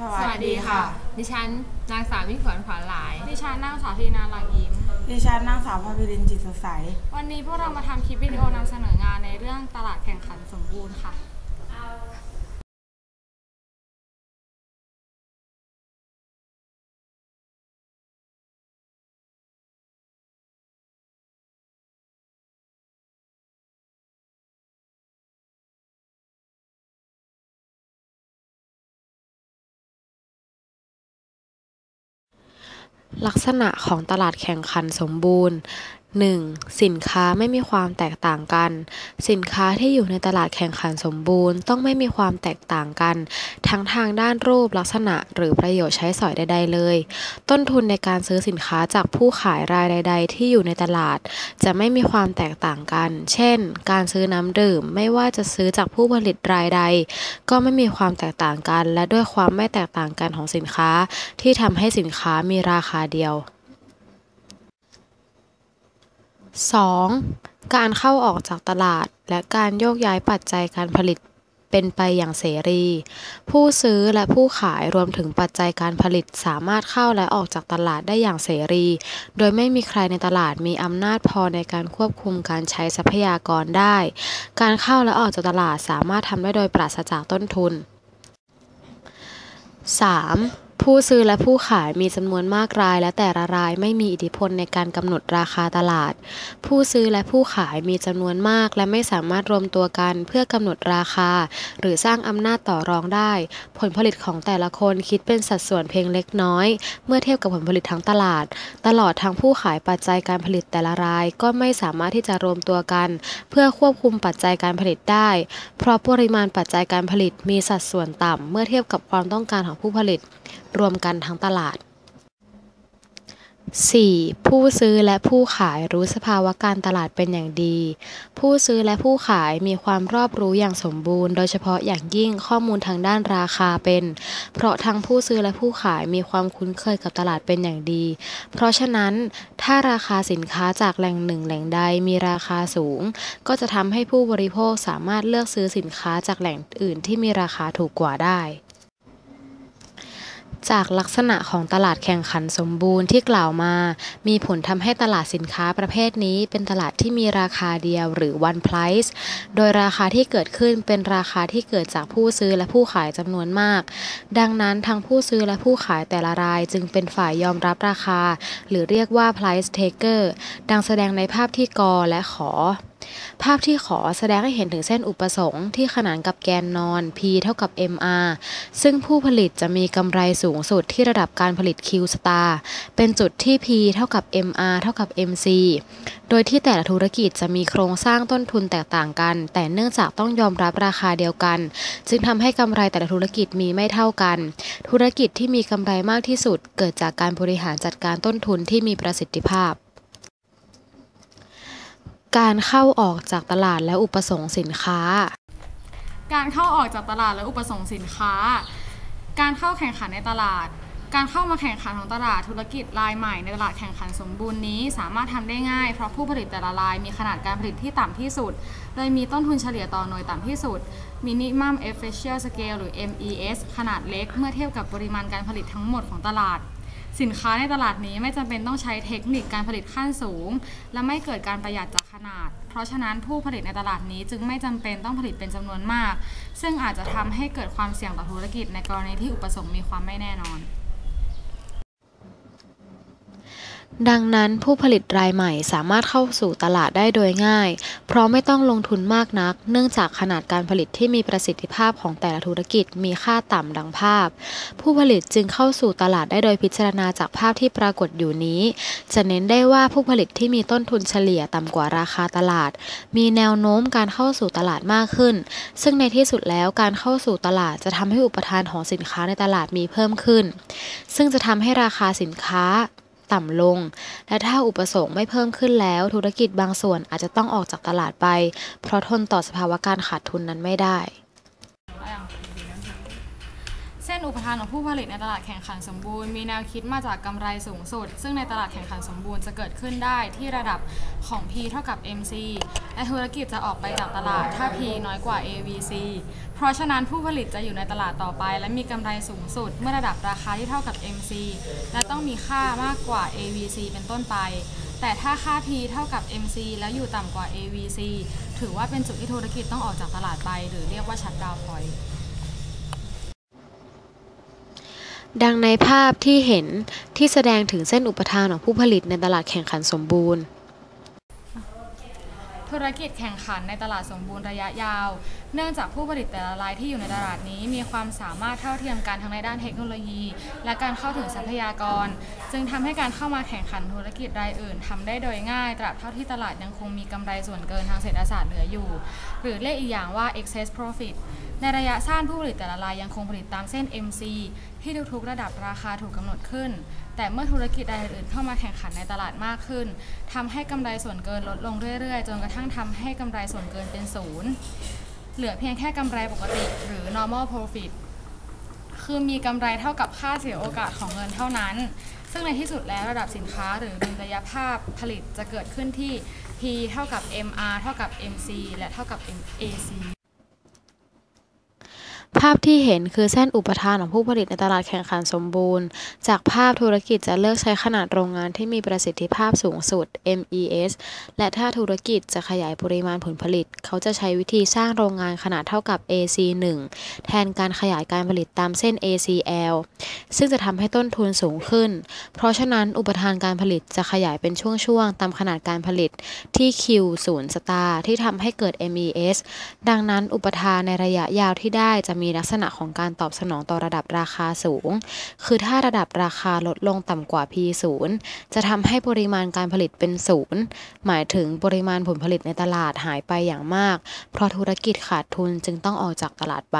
สวัสดีค่ะ ดิฉันนางสาวมิ่งขวัญขวัญหลาย ดิฉันนางสาวธีนาหลังยิ้ม ดิฉันนางสาวพาวิรินจิตสดใส วันนี้พวกเรามาทำคลิปวิดีโอนำเสนองานในเรื่องตลาดแข่งขันสมบูรณ์ค่ะ ลักษณะของตลาดแข่งขันสมบูรณ์ 1. สินค้าไม่มีความแตกต่างกัน สินค้าที่อยู่ในตลาดแข่งขันสมบูรณ์ ต้องไม่มีความแตกต่างกัน ทั้งทางด้านรูปลักษณะ หรือประโยชน์ใช้สอยใด ๆ เลย ต้นทุนในการซื้อสินค้าจากผู้ขายรายใด ๆ ที่อยู่ในตลาด จะไม่มีความแตกต่างกัน เช่น การซื้อน้ำดื่มไม่ว่าจะซื้อจากผู้ผลิตรายใด ก็ไม่มีความแตกต่างกัน และด้วยความไม่แตกต่างกันของสินค้า ที่ทำให้สินค้ามีราคาเดียว 2. การเข้าออกจากตลาด และการโยกย้ายปัจจัยการผลิตเป็นไปอย่างเสรี ผู้ซื้อและผู้ขายรวมถึงปัจจัยการผลิตสามารถเข้าและออกจากตลาดได้อย่างเสรี โดยไม่มีใครในตลาดมีอำนาจพอในการควบคุมการใช้ทรัพยากรได้ การเข้าและออกจากตลาดสามารถทำได้โดยปราศจากต้นทุน 3. ผู้ซื้อและผู้ขายมีจำนวนมากราย และแต่ละรายไม่มีอิทธิพลในการกำหนดราคาตลาด ผู้ซื้อและผู้ขายมีจำนวนมาก และไม่สามารถรวมตัวกันเพื่อกำหนดราคา หรือสร้างอำนาจต่อรองได้ ผลผลิตของแต่ละคนคิดเป็นสัดส่วนเพียงเล็กน้อย เมื่อเทียบกับผลผลิตทั้งตลาด ตลอดทางผู้ขายปัจจัยการผลิตแต่ละราย ก็ไม่สามารถที่จะรวมตัวกัน เพื่อควบคุมปัจจัยการผลิตได้ เพราะปริมาณปัจจัยการผลิตมีสัดส่วนต่ำเมื่อเทียบกับความต้องการของผู้ผลิต รวมกันทั้งตลาด 4. ผู้ซื้อและผู้ขายรู้สภาวะการตลาดเป็นอย่างดี ผู้ซื้อและผู้ขายมีความรอบรู้อย่างสมบูรณ์ โดยเฉพาะอย่างยิ่งข้อมูลทางด้านราคาเป็น เพราะทั้งผู้ซื้อและผู้ขายมีความคุ้นเคยกับตลาดเป็นอย่างดี เพราะฉะนั้น ถ้าราคาสินค้าจากแหล่งหนึ่งแหล่งใดมีราคาสูง ก็จะทำให้ผู้บริโภคสามารถเลือกซื้อสินค้าจากแหล่งอื่นที่มีราคาถูกกว่าได้ จากลักษณะของตลาดแข่งขันสมบูรณ์ที่กล่าวมา มีผลทำให้ตลาดสินค้าประเภทนี้เป็นตลาดที่มีราคาเดียวหรือ one price โดยราคาที่เกิดขึ้นเป็นราคาที่เกิดจากผู้ซื้อและผู้ขายจำนวนมาก ดังนั้นทั้งผู้ซื้อและผู้ขายแต่ละรายจึงเป็นฝ่ายยอมรับราคา หรือเรียกว่า price taker ดังแสดงในภาพที่กอและขอ ภาพที่ขอแสดงให้เห็นถึงเส้นอุปสงค์ที่ขนานกับแกนนอน P เท่ากับ mr ซึ่งผู้ผลิตจะมีกำไรสูงสุดที่ระดับการผลิต Q star เป็นจุดที่ P เท่ากับ mr เท่ากับ mc โดยที่แต่ละธุรกิจจะมีโครงสร้างต้นทุนแตกต่างกัน แต่เนื่องจากต้องยอมรับราคาเดียวกัน จึงทำให้กำไรแต่ละธุรกิจมีไม่เท่ากัน ธุรกิจที่มีกำไรมากที่สุด เกิดจากการบริหารจัดการต้นทุนที่มีประสิทธิภาพ การเข้าออกจากตลาดและอุปสงค์สินค้า การเข้าออกจากตลาดและอุปสงค์สินค้า การเข้าแข่งขันในตลาด การเข้ามาแข่งขันของตลาดธุรกิจรายใหม่ในตลาดแข่งขันสมบูรณ์นี้ สามารถทำได้ง่ายเพราะผู้ผลิตแต่ละรายมีขนาดการผลิตที่ต่ำที่สุดโดยมีต้นทุนเฉลี่ยต่อหน่วยต่ำที่สุด Minimum Efficient Scale หรือ MES ขนาดเล็กเมื่อเทียบกับปริมาณการผลิตทั้งหมดของตลาด สินค้าในตลาดนี้ไม่จำเป็นต้องใช้เทคนิคการผลิตขั้นสูง และไม่เกิดการประหยัดจากขนาด เพราะฉะนั้นผู้ผลิตในตลาดนี้จึงไม่จำเป็นต้องผลิตเป็นจำนวนมาก ซึ่งอาจจะทำให้เกิดความเสี่ยงต่อธุรกิจในกรณีที่อุปสงค์มีความไม่แน่นอน ดังนั้นผู้ผลิตรายใหม่สามารถเข้าสู่ตลาดได้โดยง่าย เพราะไม่ต้องลงทุนมากนัก เนื่องจากขนาดการผลิตที่มีประสิทธิภาพของแต่ละธุรกิจมีค่าต่ำดังภาพ ผู้ผลิตจึงเข้าสู่ตลาดได้โดยพิจารณาจากภาพที่ปรากฏอยู่นี้ จะเน้นได้ว่าผู้ผลิตที่มีต้นทุนเฉลี่ยต่ำกว่าราคาตลาด มีแนวโน้มการเข้าสู่ตลาดมากขึ้น ซึ่งในที่สุดแล้วการเข้าสู่ตลาดจะทำให้อุปทานของสินค้าในตลาดมีเพิ่มขึ้น ซึ่งจะทำให้ราคาสินค้า ต่ำลง และถ้าอุปสงค์ไม่เพิ่มขึ้นแล้ว ธุรกิจบางส่วนอาจจะต้องออกจากตลาดไป เพราะทนต่อสภาวะการขาดทุนนั้นไม่ได้ เส้นอุปทานของผู้ผลิตในตลาดแข่งขันสมบูรณ์มีแนวคิดมาจากกำไรสูงสุด ซึ่งในตลาดแข่งขันสมบูรณ์จะเกิดขึ้นได้ที่ระดับของ P เท่ากับ MC และธุรกิจจะออกไปจากตลาดถ้า P น้อยกว่า AVC เพราะฉะนั้นผู้ผลิตจะอยู่ในตลาดต่อไป และมีกำไรสูงสุด เมื่อระดับราคาที่เท่ากับ MC และต้องมีค่ามากกว่า AVC เป็นต้นไป แต่ถ้าค่า P เท่ากับ MC แล้วอยู่ต่ำกว่า AVC ถือว่าเป็นจุดที่ธุรกิจต้องออกจากตลาดไป หรือเรียกว่าชัดดาวพอยต์ ดังในภาพที่เห็นที่แสดงถึงเส้นอุปทานของผู้ผลิตในตลาดแข่งขันสมบูรณ์ ธุรกิจแข่งขันในตลาดสมบูรณ์ระยะยาว เนื่องจากผู้ผลิตแต่ละรายที่อยู่ในตลาดนี้ มีความสามารถเท่าเทียมกันทั้งในด้านเทคโนโลยี และการเข้าถึงทรัพยากร จึงทำให้การเข้ามาแข่งขันธุรกิจรายอื่นทำได้โดยง่ายตราบเท่าที่ตลาดยังคงมีกำไรส่วนเกินทางเศรษฐศาสตร์เหลืออยู่ หรือเรียกอีกอย่างว่า excess profit ในระยะสั้นผู้ผลิตแต่ละรายยังคงผลิตตามเส้น MC ที่ทุกๆระดับราคาถูกกำหนดขึ้น แต่เมื่อธุรกิจรายอื่นเข้ามาแข่งขันในตลาดมากขึ้นทำให้กำไรส่วนเกินลดลงเรื่อยๆ จนกระทั่งทำให้กำไรส่วนเกินเป็นศูนย์ เหลือเพียงแค่กำไรปกติ หรือ normal profit คือมีกำไรเท่ากับค่าเสียโอกาสของเงินเท่านั้น ซึ่งในที่สุดแล้วระดับสินค้าหรือดุลยภาพผลิตจะเกิดขึ้นที่ P เท่ากับ MR เท่ากับ MC และเท่ากับ AC ภาพที่เห็นคือเส้นอุปทานของผู้ผลิตในตลาดแข่งขันสมบูรณ์ จากภาพธุรกิจจะเลือกใช้ขนาดโรงงานที่มีประสิทธิภาพสูงสุด MES และถ้าธุรกิจจะขยายปริมาณผลผลิต เขาจะใช้วิธีสร้างโรงงานขนาดเท่ากับ AC1 แทนการขยายการผลิตตามเส้น ACL ซึ่งจะทำให้ต้นทุนสูงขึ้น เพราะฉะนั้นอุปทานการผลิตจะขยายเป็นช่วงๆตามขนาดการผลิตที่ Q 0 star ที่ทำให้เกิด MES ดังนั้นอุปทานในระยะยาวที่ได้จะมีมีลักษณะของการตอบสนองต่อระดับราคาสูง คือถ้าระดับราคาลดลงต่ำกว่า P0 จะทำให้ปริมาณการผลิตเป็นศูนย์หมายถึงปริมาณผลผลิตในตลาดหายไปอย่างมาก เพราะธุรกิจขาดทุนจึงต้องออกจากตลาดไป